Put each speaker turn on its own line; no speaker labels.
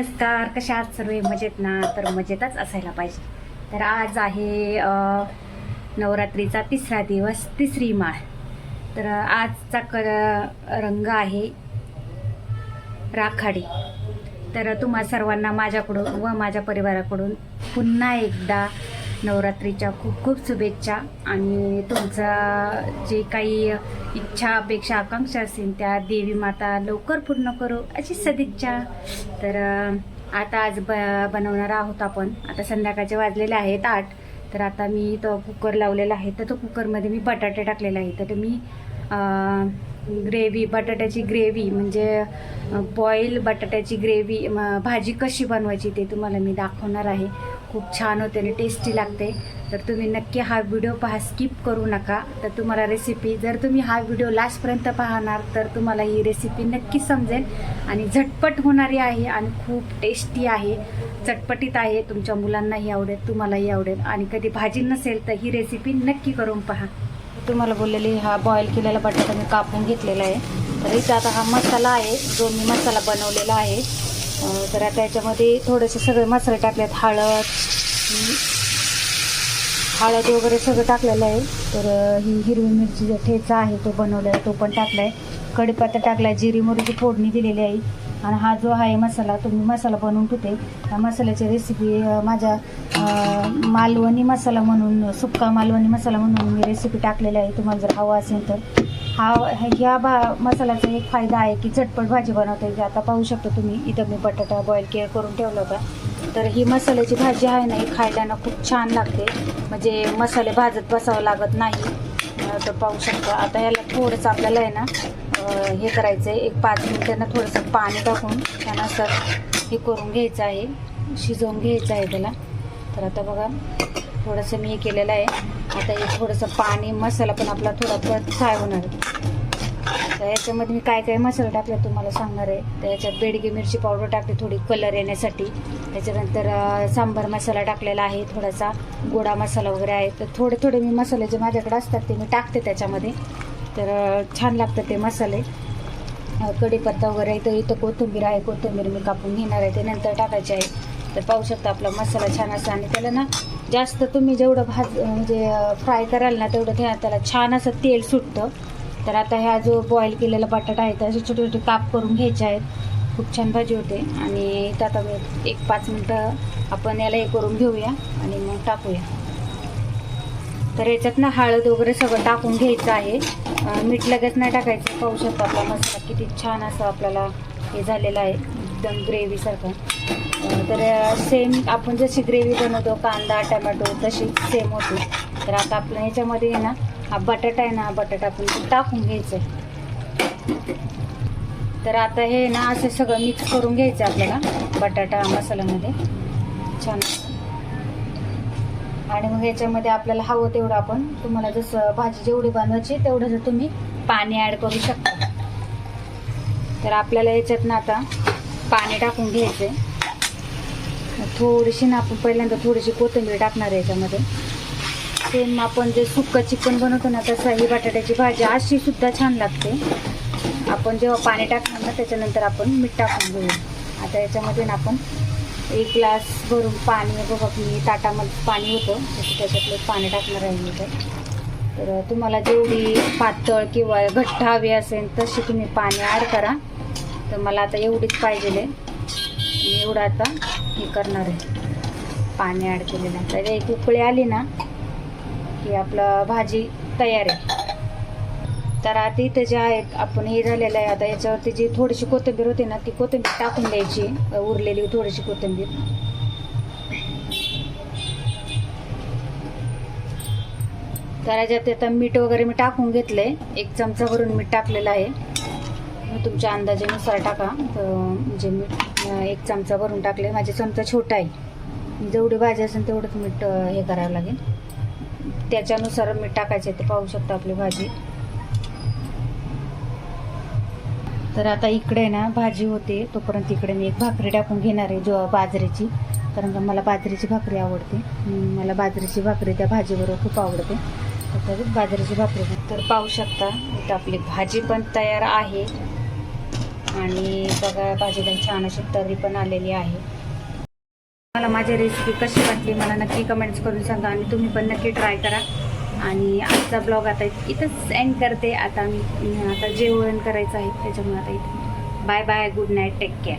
नमस्कार कशा आहात सर्व? मजेत ना? तर मजेतच असायला पाहिजे. तर आज आहे नवरात्रीचा तिसरा दिवस तिसरी माळ. तर आजचा क रंग आहे राखाडी. तर तुम्हा सर्वांना माझ्याकडून व माझ्या परिवाराकडून पुन्हा एकदा नवरात्रीच्या खूप खूप शुभेच्छा. आणि तुमचा जे काही इच्छा अपेक्षा आकांक्षा असतील त्या देवी माता लवकर पूर्ण करू अशी सदिच्छा. तर आता आज ब बनवणार आहोत आपण. आता संध्याकाळचे वाजलेले आहेत आठ. तर आता मी तो कुकर लावलेला आहे. तर तो कुकरमध्ये मी बटाटे टाकलेले आहे तर मी ग्रेव्ही बटाट्याची ग्रेव्ही म्हणजे बॉईल बटाट्याची ग्रेव्ही भाजी कशी बनवायची ते तुम्हाला मी दाखवणार आहे. खूप छान होते आणि टेस्टी लागते. तर तुम्ही नक्की हा व्हिडिओ पहा स्किप करू नका. तर तुम्हाला रेसिपी जर तुम्ही हा व्हिडिओ लास्टपर्यंत पाहणार तर तुम्हाला ही रेसिपी नक्की समजेल. आणि झटपट होणारी आहे आणि खूप टेस्टी आहे. चटपटीत आहे तुमच्या मुलांनाही आवडेल तुम्हालाही आवडेल. आणि कधी भाजी नसेल तर ही रेसिपी नक्की करून पहा. तुम्हाला बोललेली हा बॉईल केलेला बटाटा मी कापून घेतलेला आहे. तर इथं आता हा मसाला आहे जो मी मसाला बनवलेला आहे. तर आता याच्यामध्ये थोडेसे सगळे मसाले टाकलेत हळद हळद वगैरे सगळं टाकलेलं आहे. तर ही हिरवी मिरची ठेचा आहे तो बनवलेला आहे तो पण टाकला आहे कढीपत्ता टाकला आहे जिरी मोहरीची फोडणी दिलेली आहे. आणि हा जो आहे मसाला तो मी मसाला बनवून ठेवते. त्या मसाल्याची रेसिपी माझ्या मालवणी मसाला म्हणून सुक्का मालवणी मसाला म्हणून मी रेसिपी टाकलेली आहे. तुम्हाला जर हवा असेल तर. हा ह्या भा मसाल्याचा एक फायदा आहे की झटपट भाजी बनवता. येते आता पाहू शकता तुम्ही. इथं मी बटाटा बॉईल केअर करून ठेवला होता. तर ही मसाल्याची भाजी आहे ना ही खायला ना खूप छान लागते. म्हणजे मसाले भाजत बसावं लागत नाही. तर पाहू शकता. आता याला थोडंसं आपल्याला आहे ना हे करायचं आहे एक पाच मिनिटांना थोडंसं पाणी टाकून त्यांना असं हे करून घ्यायचं आहे. शिजवून घ्यायचं आहे त्याला. तर आता बघा थोडंसं मी हे केलेलं आहे. आता हे थोडंसं पाणी मसाला पण आपला थोडा परत फ्राय होणार तर याच्यामध्ये मी काय काय मसाला टाकला तुम्हाला सांगणार आहे. तर याच्यात बेडगी मिरची पावडर टाकली थोडी कलर येण्यासाठी. त्याच्यानंतर सांबार मसाला टाकलेला आहे थोडासा गोडा मसाला वगैरे आहे. तर थोडे थोडे मी मसाले जे माझ्याकडे असतात ते मी टाकते त्याच्यामध्ये. तर छान लागतं ते मसाले. कढीपत्ता वगैरे इथं इथं कोथिंबीर आहे कोथिंबीर मी कापून घेणार आहे ते नंतर टाकायचे आहे. तर पाहू शकता आपला मसाला छान असा आणि त्याला ना जास्त तुम्ही जेवढं भाज म्हणजे फ्राय कराल ना तेवढं ते त्याला छान असं तेल सुटतं. तर आता ह्या जो बॉईल केलेला बटाटा आहे त्याचे छोटे छोटे काप करून घ्यायचे आहेत. खूप छान भाजी होते. आणि इथं आता मी एक पाच मिनटं आपण याला हे करून घेऊया आणि मग टाकूया. तर याच्यात ना हळद वगैरे सगळं टाकून घ्यायचं आहे. मीठ लगेच नाही टाकायचं. पाहू शकतो आपला मसाला किती छान असं आपल्याला हे झालेलं आहे. एकदम ग्रेव्हीसारखं तर सेम आपण जशी ग्रेव्ही बनवतो कांदा टमॅटो तशी सेम होते. तर आता आपल्या ह्याच्यामध्ये आहे ना हा बटाटा आहे ना हा बटाटा आपण टाकून घ्यायचं आहे. तर आता हे ना असं सगळं मिक्स करून घ्यायचं आपल्याला बटाटा मसाल्यामध्ये. छान. आणि मग याच्यामध्ये आपल्याला हवं तेवढं आपण तुम्हाला जसं भाजी जेवढी बनवायची तेवढं जर तुम्ही पाणी ॲड करू शकता. तर आपल्याला याच्यात ना आता पाणी टाकून घ्यायचं आहे थोडीशी ना आपण पहिल्यांदा थोडीशी कोथिंबीर टाकणार आहे याच्यामध्ये. सेम आपण जे सुक्कं चिकन बनवतो ना तसं ही बटाट्याची भाजी अशी सुद्धा छान लागते. आपण जेव्हा पाणी टाकणार ना त्याच्यानंतर आपण मीठ टाकून घेऊ. आता याच्यामध्ये ना आपण एक ग्लास भरून पाणी बघा मी ताटामध्ये पाणी होतं तसं त्याच्यातलं पाणी टाकणार आहे मी तर तुम्हाला जेवढी पातळ किंवा घट्ट हवी असेल तशी तुम्ही पाणी ॲड करा. तर मला आता एवढीच पाहिजे मी एवढं आता हे करणार आहे. पाणी ॲड केलेलं तर एक उकळी आली ना की आपलं भाजी तयार आहे. तर आता इथं जे आहेत आपण हे झालेलं आहे. आता याच्यावरती जी थोडीशी कोथिंबीर होती ना ती कोथिंबीर टाकून द्यायची. उरलेली थोडीशी कोथिंबीर. तर याच्यात आता मीठ वगैरे मी टाकून घेतलंय. एक चमचा भरून मीठ टाकलेलं आहे. तुमच्या अंदाजेनुसार टाका. तर म्हणजे मीठ एक चमचा भरून टाकले. माझे चमचा छोटा आहे. जेवढी भाजी असेल तेवढंच मीठ हे करावं लागेल. त्याच्यानुसार मीठ टाकायचे ते पाहू शकता आपली भाजी. तर आता इकडे ना भाजी होते तोपर्यंत इकडे मी एक भाकरी टाकून घेणार आहे जो बाजरीची. कारण का मला बाजरीची भाकरी आवडते. मला बाजरीची भाकरी त्या भाजीबरोबर खूप आवडते. तर बाजरीची भाकरी. तर पाहू शकता इथं आपली भाजी पण तयार आहे. आणि बघा भाजीला छान अशी तर्री पण आलेली आहे. मला माझी रेसिपी कशी वाटली मला नक्की कमेंट्स करून सांगा. आणि तुम्ही पण नक्की ट्राय करा. आणि आजचा ब्लॉग आता इथंच एंड करते. आता मी आता जेवण करायचं आहे त्याच्यामुळे आता इथे bye bye good night take care